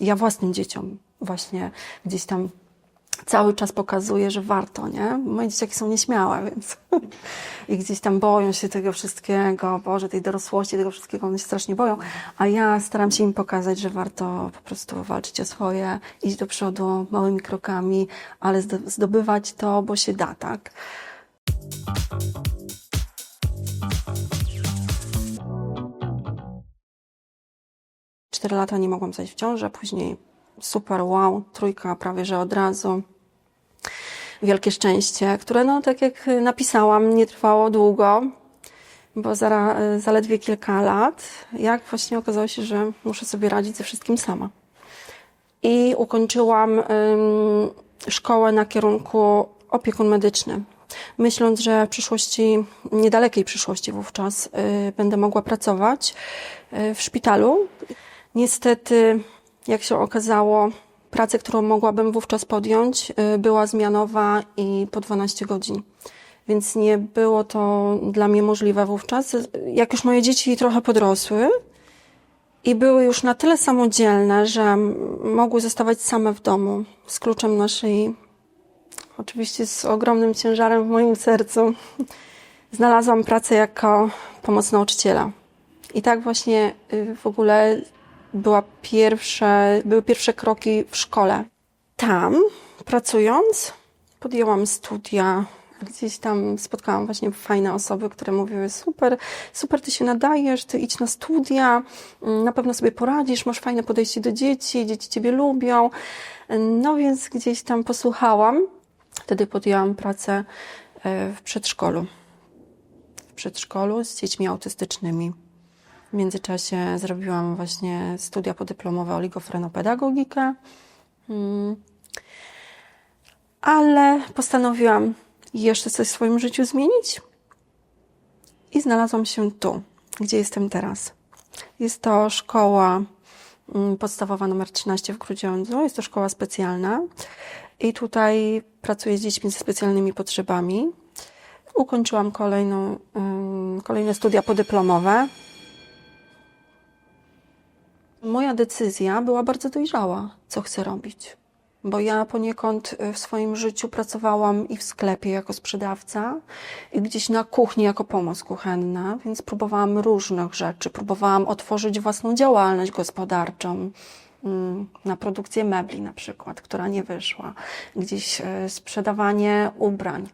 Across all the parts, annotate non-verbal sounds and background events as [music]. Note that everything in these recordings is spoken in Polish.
Ja własnym dzieciom właśnie gdzieś tam cały czas pokazuję, że warto, nie? Moje dzieciaki są nieśmiałe, [laughs] więc i gdzieś tam boją się tego wszystkiego, Boże, tej dorosłości, tego wszystkiego, one się strasznie boją, a ja staram się im pokazać, że warto po prostu walczyć o swoje, iść do przodu małymi krokami, ale zdo- zdobywać to, bo się da, tak? Cztery lata nie mogłam zajść w ciążę, później super, wow, trójka prawie że od razu. Wielkie szczęście, które no tak jak napisałam, nie trwało długo, bo zara, zaledwie kilka lat, jak właśnie okazało się, że muszę sobie radzić ze wszystkim sama. I ukończyłam ym, szkołę na kierunku opiekun medyczny. Myśląc, że w przyszłości, niedalekiej przyszłości wówczas, y, będę mogła pracować y, w szpitalu. Niestety, jak się okazało, pracę, którą mogłabym wówczas podjąć, y, była zmianowa i po 12 godzin. Więc nie było to dla mnie możliwe wówczas. Jak już moje dzieci trochę podrosły i były już na tyle samodzielne, że mogły zostawać same w domu z kluczem na szyi, oczywiście z ogromnym ciężarem w moim sercu, [laughs] znalazłam pracę jako pomoc nauczyciela. I tak właśnie y, w ogóle była pierwsze, były pierwsze kroki w szkole. Tam, pracując, podjęłam studia. Gdzieś tam spotkałam właśnie fajne osoby, które mówiły: Super, super, ty się nadajesz, ty idź na studia, mm, na pewno sobie poradzisz, masz fajne podejście do dzieci, dzieci ciebie lubią. No więc gdzieś tam posłuchałam. Wtedy podjęłam pracę e, w przedszkolu. W przedszkolu z dziećmi autystycznymi. W międzyczasie zrobiłam właśnie studia podyplomowe oligofrenopedagogikę. Mm. Ale postanowiłam jeszcze coś w swoim życiu zmienić i znalazłam się tu, gdzie jestem teraz. Jest to szkoła mm, podstawowa numer 13 w Grudziądzu. Jest to szkoła specjalna i tutaj pracuję z dziećmi ze specjalnymi potrzebami. Ukończyłam kolejną, ym, kolejne studia podyplomowe. Moja decyzja była bardzo dojrzała, co chcę robić. Bo ja poniekąd y, w swoim życiu pracowałam i w sklepie jako sprzedawca, i gdzieś na kuchni jako pomoc kuchenna, więc próbowałam różnych rzeczy. Próbowałam otworzyć własną działalność gospodarczą, mm, na produkcję mebli na przykład, która nie wyszła. Gdzieś y, sprzedawanie ubrań.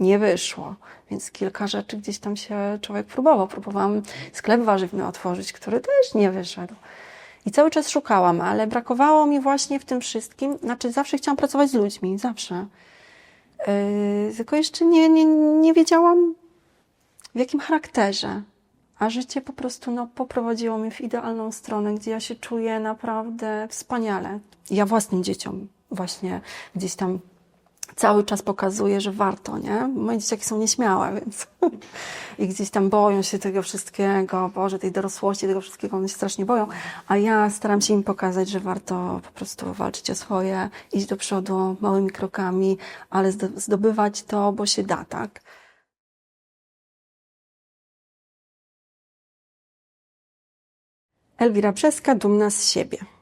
Nie wyszło. Więc kilka rzeczy gdzieś tam się człowiek próbował. Próbowałam sklep warzywny otworzyć, który też nie wyszedł. I cały czas szukałam, ale brakowało mi właśnie w tym wszystkim. Znaczy, zawsze chciałam pracować z ludźmi, zawsze. Yy, tylko jeszcze nie, nie, nie wiedziałam, w jakim charakterze. A życie po prostu no, poprowadziło mnie w idealną stronę, gdzie ja się czuję naprawdę wspaniale. Ja własnym dzieciom właśnie gdzieś tam cały czas pokazuję, że warto, nie? Moje dzieciaki są nieśmiałe, więc [laughs] i gdzieś tam boją się tego wszystkiego, Boże, tej dorosłości, tego wszystkiego, one się strasznie boją, a ja staram się im pokazać, że warto po prostu walczyć o swoje, iść do przodu małymi krokami, ale zdo- zdobywać to, bo się da, tak? Elwira Brzeska, dumna z siebie.